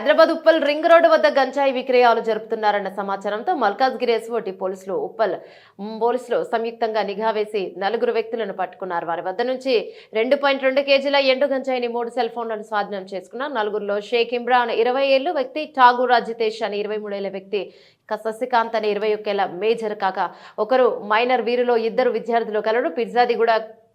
Hyderabad Uppal ring road వద్ద గంజాయి విక్రయాలు జరుపుతున్నారన్న సమాచారంతో మల్కాజ్గిరి ఎస్ఓటి పోలీసులు ఉప్పల్ పోలీసులు సంయుక్తంగా నిఘా వేసి నలుగురు వ్యక్తులను పట్టుకున్నారు. వారి వద్ద నుంచి రెండు పాయింట్ రెండు కేజీల ఎండు గంజాయిని మూడు సెల్ ఫోన్లను స్వాధీనం చేసుకున్నారు నలుగురిలో షేక్ ఇమ్రాన్ ఇరవై ఏళ్ళు వ్యక్తి ఠాగూర్ రాజితేష్ అని ఇరవై మూడేళ్ళ వ్యక్తి క- శశికాంత్ అని ఇరవై ఒక్కేళ్ళ మేజర్ కాక ఒకరు మైనర్ వీరిలో ఇద్దరు విద్యార్థులు కలరు. పిర్జాదిగూడ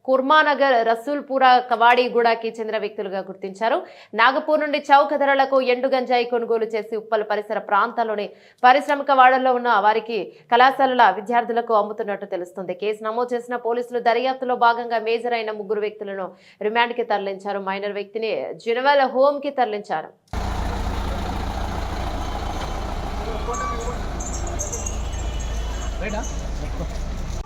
కుర్మానగర్ రసూల్పురా కవాడిగూడకి చెందిన వ్యక్తులుగా గుర్తించారు. నాగపూర్ నుండి చౌక ధరలకు ఎండు గంజాయి కొనుగోలు చేసి ఉప్పల్ పరిసర ప్రాంతాల్లోని పారిశ్రామిక వాడల్లో ఉన్న వారికి కళాశాలల విద్యార్థులకు అమ్ముతున్నట్టు తెలుస్తుంది. కేసు నమోదు చేసిన పోలీసులు దర్యాప్తులో భాగంగా మేజర్ అయిన ముగ్గురు వ్యక్తులను రిమాండ్కి తరలించారు. మైనర్ వ్యక్తిని జునవల్ హోమ్కి తరలించారు.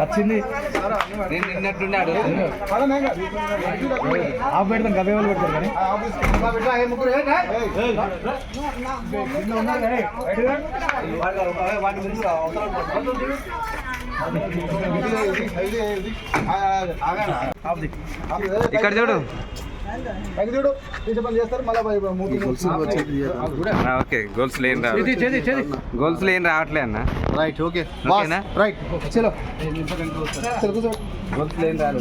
వచ్చింది నిన్నట్టున్నాడు ఆఫ్ పెడతాం గవేవాళ్ళు పెడతారు కానీ ఆఫ్ ది. ఇక్కడ చూడు చూడు తీసే పని చేస్తారు మళ్ళీ ఓకే గోల్స్ లేని గోల్స్ లేని రావట్లే అన్న రైట్ ఓకే ఓకేనా? రైట్ చలో గోల్స్ లేని రాదు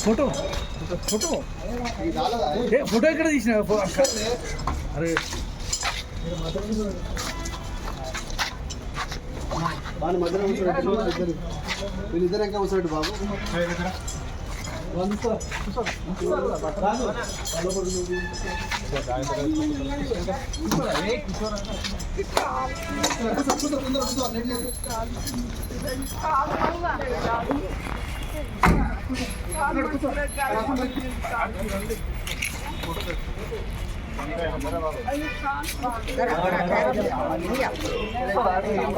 ఫోటో ఫోటో. ఏ, ఫోటో ఎక్కడ తీసిన? అరే. వాని మధ్యలో కూర్చోబెట్టు ఇద్దరు వీళ్ళిద్దరు ఇంకా కూర్చోబెట్టు బాబు. Ayo, ya. kan?